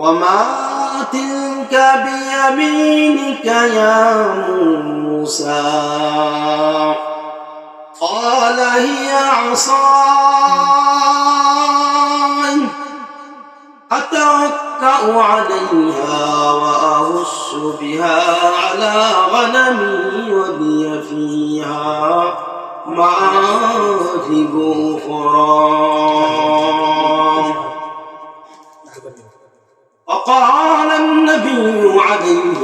وما تلك بيمينك يا موسى قال هي عصاي أتوكأ عليها وأهش بها على غنمي ولي فيها مآرب أخرى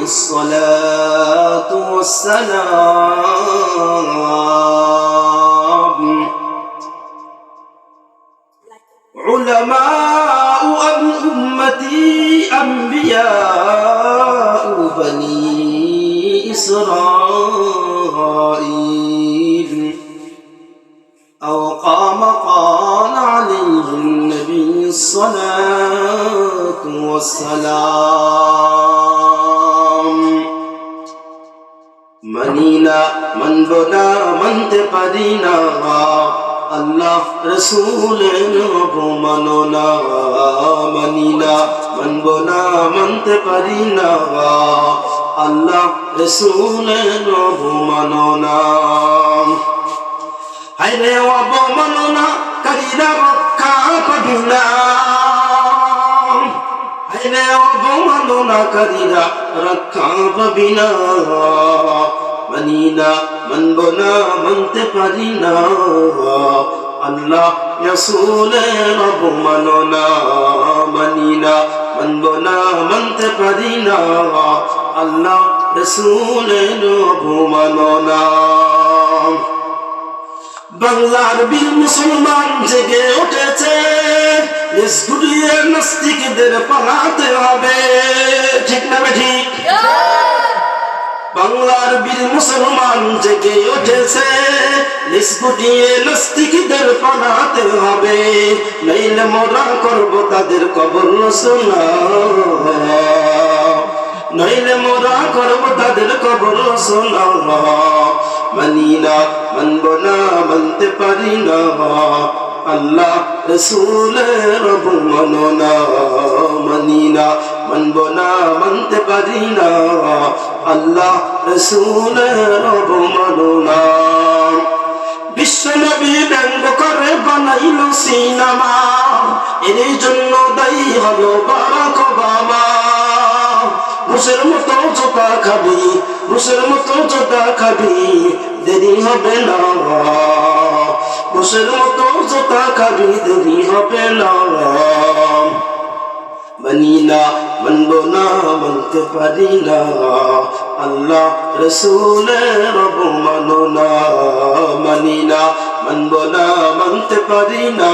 الصلاة والسلام. علماء أم أمتي أنبياء بني إسرائيل. أو قام قال عليه النبي الصلاة والسلام. মানিনা, মানব না, মানতে পারি না। আল্লাহ রসুলের অবমাননা মানি না। মানব না, মানতে পারি না। আল্লাহ রসুলের অবমাননা হাইরে অবমাননা কারীরা রক্ষা পাবি না। হাইরে অবমাননাকারীরা রক্ষা পাবি না। মানি না, মানব না, মানতে পারি না। আল্লাহ রসুলের অবমাননা, মানি না, মানব না, মানতে পারি না। আল্লাহ রসুলের অবমাননা। বাংলার বীর মুসলমান জেগে উঠেছে স্কুটিয়ে নাস্তিকদের পালাতে হবে। ঠিক না ঠিক? বাংলার বীর মুসলমান জেগে উঠেছে। স্কুটিয়ে নাস্তিকদের পালাতে হবে। নইলে মোরা করব তাদের কবর শোনা নইলে মোরা করব তাদের কবর শোনা মানি না, মানব না, মানতে পারি না। আল্লাহ রসুলের অবমাননা মানি না মানব না, মানতে পারি না। আল্লাহ রসুলের অবমাননা বিশ্বনবী ব্যঙ্গ করে বানাইল সিনেমা। এর জন্য দায়ী হলো বারাক ওবামা। ঘুষের মতো জোতা খাবি ঘুষের মতো জোতা খাবি, দেরি হবে না। ঘুষের মতো জোতা খাবি দেরি হবে না মানি না, মানব না, মানতে পারি না। আল্লাহ রসুলের অবমাননা মানি না। মানব না, মানতে পারি না।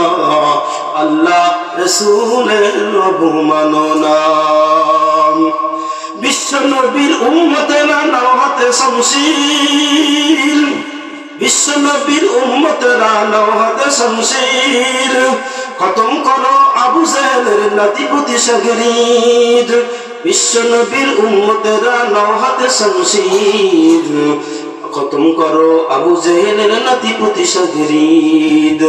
আল্লাহ রসুলের অবমাননা বিশ্ব নবীর উম্মতেরা নাও হাতে বিশ্ব নবীর উম্মতেরা নাও হাতে শমশির। খতম করো আবু জাহেলের নাতিপতি সাগরীর। বিশ্ব নবীর উম্মতেরা নাও হাতে শমশির। খতম করো আবু জাহেলের নাতিপতি সাগরীর।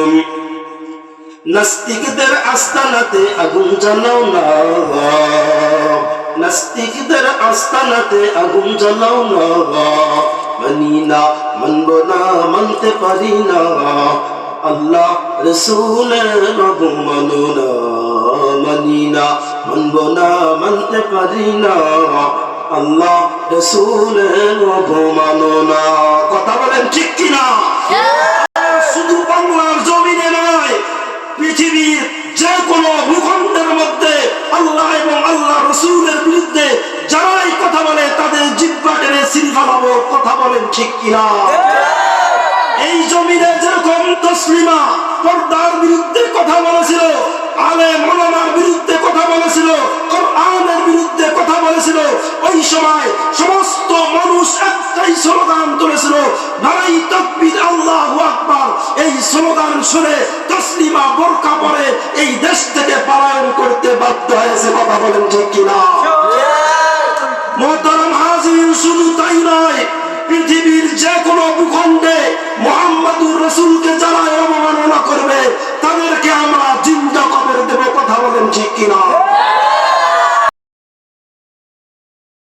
নাস্তিকদের আস্তানাতে আগুন জ্বালাও না। নাস্তিকদের আস্তানাতে আগুন জ্বালাও না। মানি না মানব না, মানতে পারি না। আল্লাহ রসুলের না মানি না মানব না, মানতে পারি না। আল্লাহ রসুলের না কথা বলেন ঠিক কিনা? সিলফালাবো কথা বলেন ঠিক কিনা? এই জমিনে যেরকম তসলিমা পর্দার বিরুদ্ধে কথা বলেছিল, আলে মলামার বিরুদ্ধে কথা বলেছিল বিরুদ্ধে কথা বলেছিল, ওই সময় সমস্ত মানুষ একটাই স্লোগান তুলেছিল, নারাই তকবীর আল্লাহু আকবার। এই স্লোগান শুনে তসলিমা বোরকা পরে এই দেশ থেকে পালায়ন করতে বাধ্য হয়েছে, কথা বলেন ঠিক কিনা? ঠিক কিনা?